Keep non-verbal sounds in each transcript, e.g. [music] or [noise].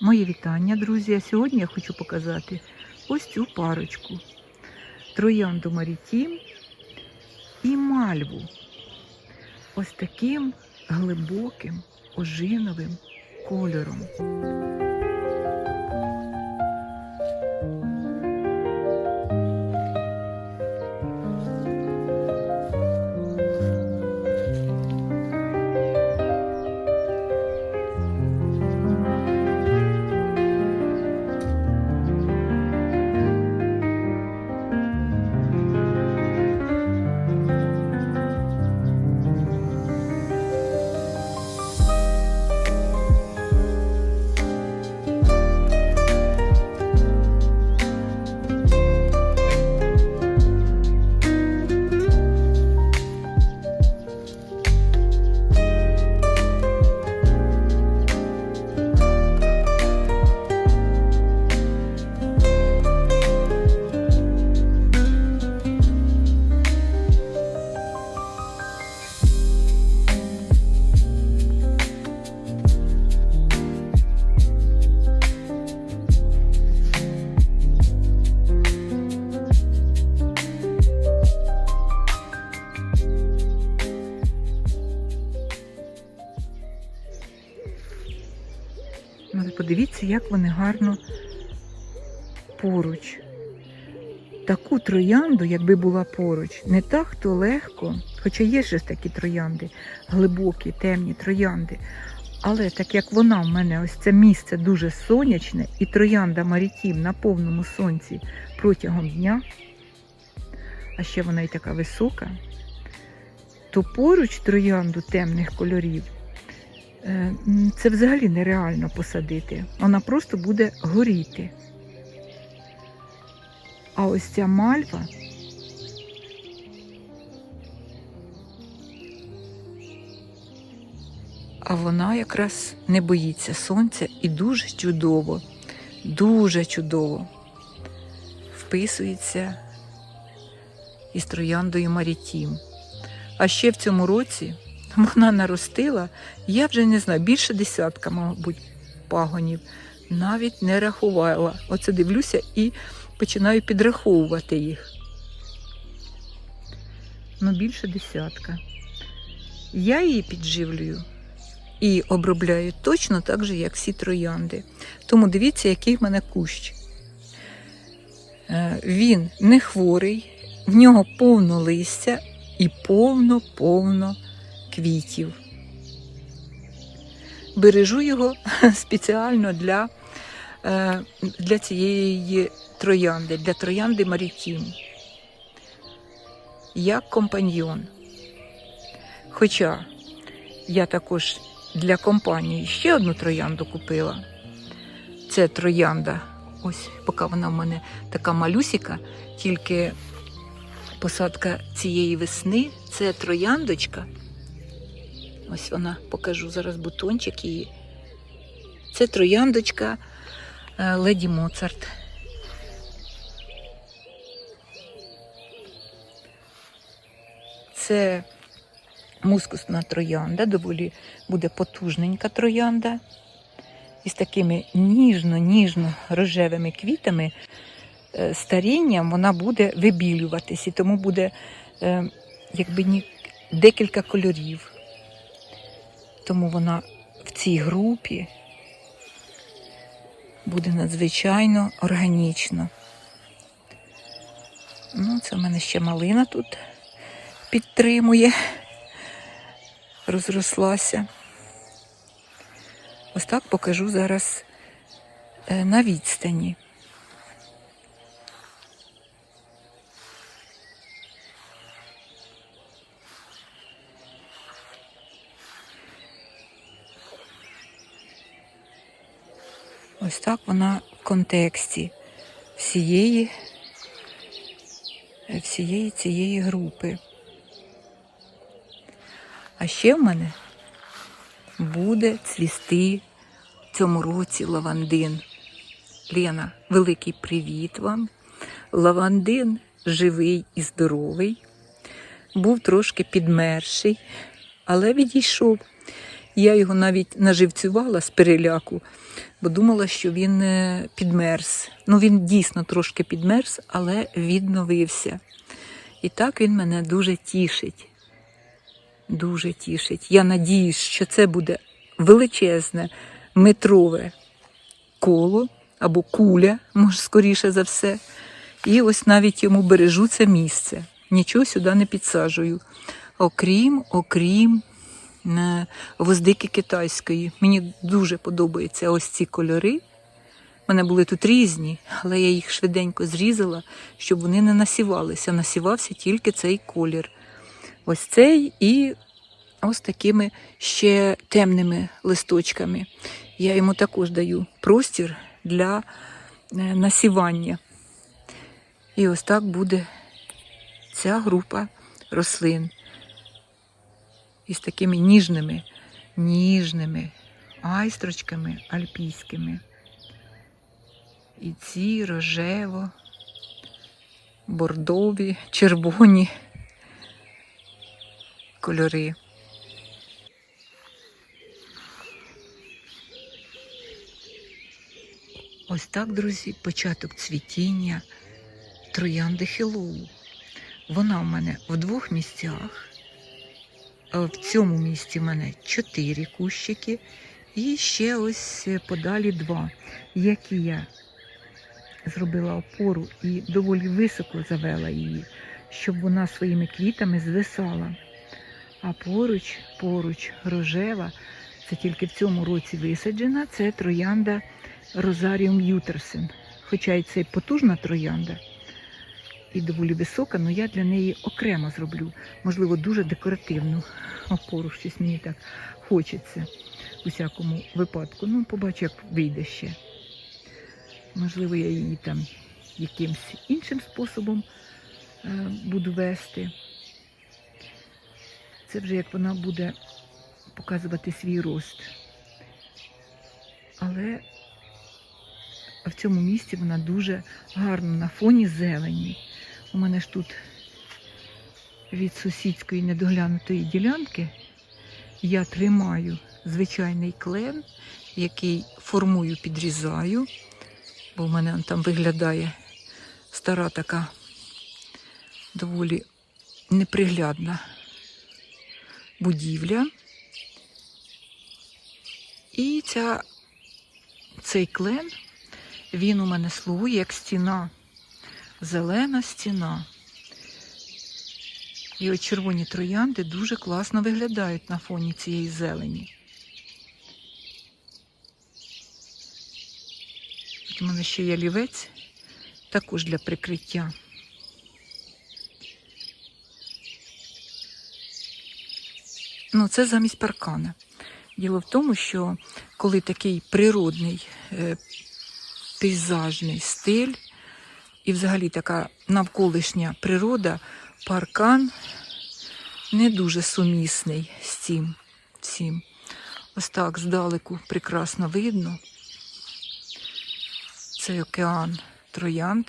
Мої вітання, друзі. А сьогодні я хочу показати ось цю парочку. Троянду Марітім і мальву. Ось таким глибоким ожиновим кольором. Як вони гарно поруч. Таку троянду, якби була поруч, не так то легко, хоча є ж такі троянди, глибокі, темні троянди. Але так як вона в мене, ось це місце дуже сонячне, і троянда Марітім на повному сонці протягом дня, а ще вона і така висока, то поруч троянду темних кольорів це взагалі нереально посадити. Вона просто буде горіти. А ось ця мальва. А вона якраз не боїться сонця і дуже чудово, дуже чудово вписується із трояндою Марітім. А ще в цьому році вона наростила, я вже не знаю, більше десятка, мабуть, пагонів. Навіть не рахувала. Оце дивлюся і починаю підраховувати їх. Ну, більше десятка. Я її підживлюю і обробляю точно так же, як всі троянди. Тому дивіться, який в мене кущ. Е, Він не хворий, в нього повно листя і повно-повно квітів. Бережу його [laughs] спеціально для, е, для цієї троянди, для троянди Марітім. Як компаньйон. Хоча я також для компанії ще одну троянду купила. Це троянда. Ось, поки вона в мене така малюсіка, тільки посадка цієї весни це трояндочка. Ось вона покажу зараз бутончик її. Це трояндочка е, Леді Моцарт. Це мускусна троянда, доволі буде потужненька троянда. Із такими ніжно-ніжно рожевими квітами е, старінням вона буде вибілюватись, і тому буде е, якби декілька кольорів. Тому вона в цій групі буде надзвичайно органічно. Ну, це в мене ще малина тут підтримує, розрослася. Ось так покажу зараз е, на відстані. Ось так вона в контексті всієї, всієї цієї групи. А ще в мене буде цвісти в цьому році лавандин. Лена, великий привіт вам. Лавандин живий і здоровий, був трошки підмерший, але відійшов. Я його навіть наживцювала з переляку, бо думала, що він е, підмерз. Ну, він дійсно трошки підмерз, але відновився. І так він мене дуже тішить. Дуже тішить. Я надіюсь, що це буде величезне метрове коло або куля, може, скоріше за все. І ось навіть йому бережу це місце. Нічого сюди не підсаджую. Окрім, окрім гвоздики китайської. Мені дуже подобаються ось ці кольори. У мене були тут різні, але я їх швиденько зрізала, щоб вони не насівалися. Насівався тільки цей колір. Ось цей і ось такими ще темними листочками. Я йому також даю простір для е, насівання. І ось так буде ця група рослин із такими ніжними, ніжними айстрочками альпійськими. І ці рожево, бордові, червоні кольори. Ось так, друзі, початок цвітіння троянди Хеллоу. Вона в мене в двох місцях. Е, В цьому місці в мене чотири кущики. І ще ось подалі два, які я зробила опору і доволі високо завела її, щоб вона своїми квітами звисала. А поруч, поруч рожева, це тільки в цьому році висаджена, це троянда Розаріум Ютерсен. Хоча і це потужна троянда і доволі висока, але я для неї окремо зроблю, можливо, дуже декоративну опору. Щось мені так хочеться у всякому випадку. Ну, побачу, як вийде ще. Можливо, я її там якимсь іншим способом е, буду вести. Це вже як вона буде показувати свій рост. Але в цьому місці вона дуже гарна на фоні зелені. У мене ж тут від сусідської недоглянутої ділянки я тримаю звичайний клен, який формую, підрізаю, бо в мене там виглядає стара така доволі неприглядна будівля. І ця, цей клен, він у мене слугує як стіна, зелена стіна. І от червоні троянди дуже класно виглядають на фоні цієї зелені. От у мене ще є лівець, також для прикриття. Ну, це замість паркана. Діло в тому, що коли такий природний е, пейзажний стиль і взагалі така навколишня природа, паркан не дуже сумісний з цим всім. Ось так здалеку прекрасно видно. Цей океан троянд.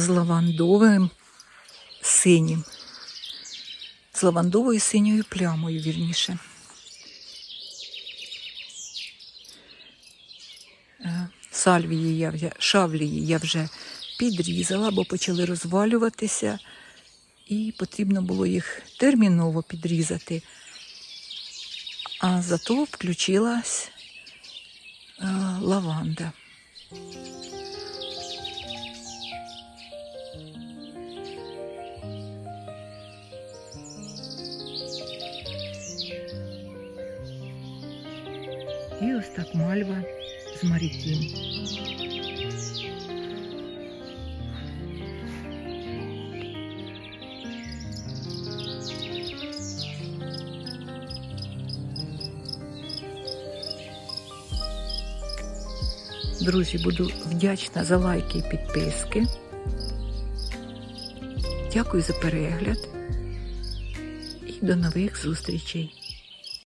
З лавандовим синім. З лавандовою синьою плямою, вірніше. Е, Сальвії я вже, шавлії я вже підрізала, бо почали розвалюватися, і потрібно було їх терміново підрізати. А зато включилась е, лаванда. І ось так мальва з Марітім. Друзі, буду вдячна за лайки і підписки. Дякую за перегляд і до нових зустрічей!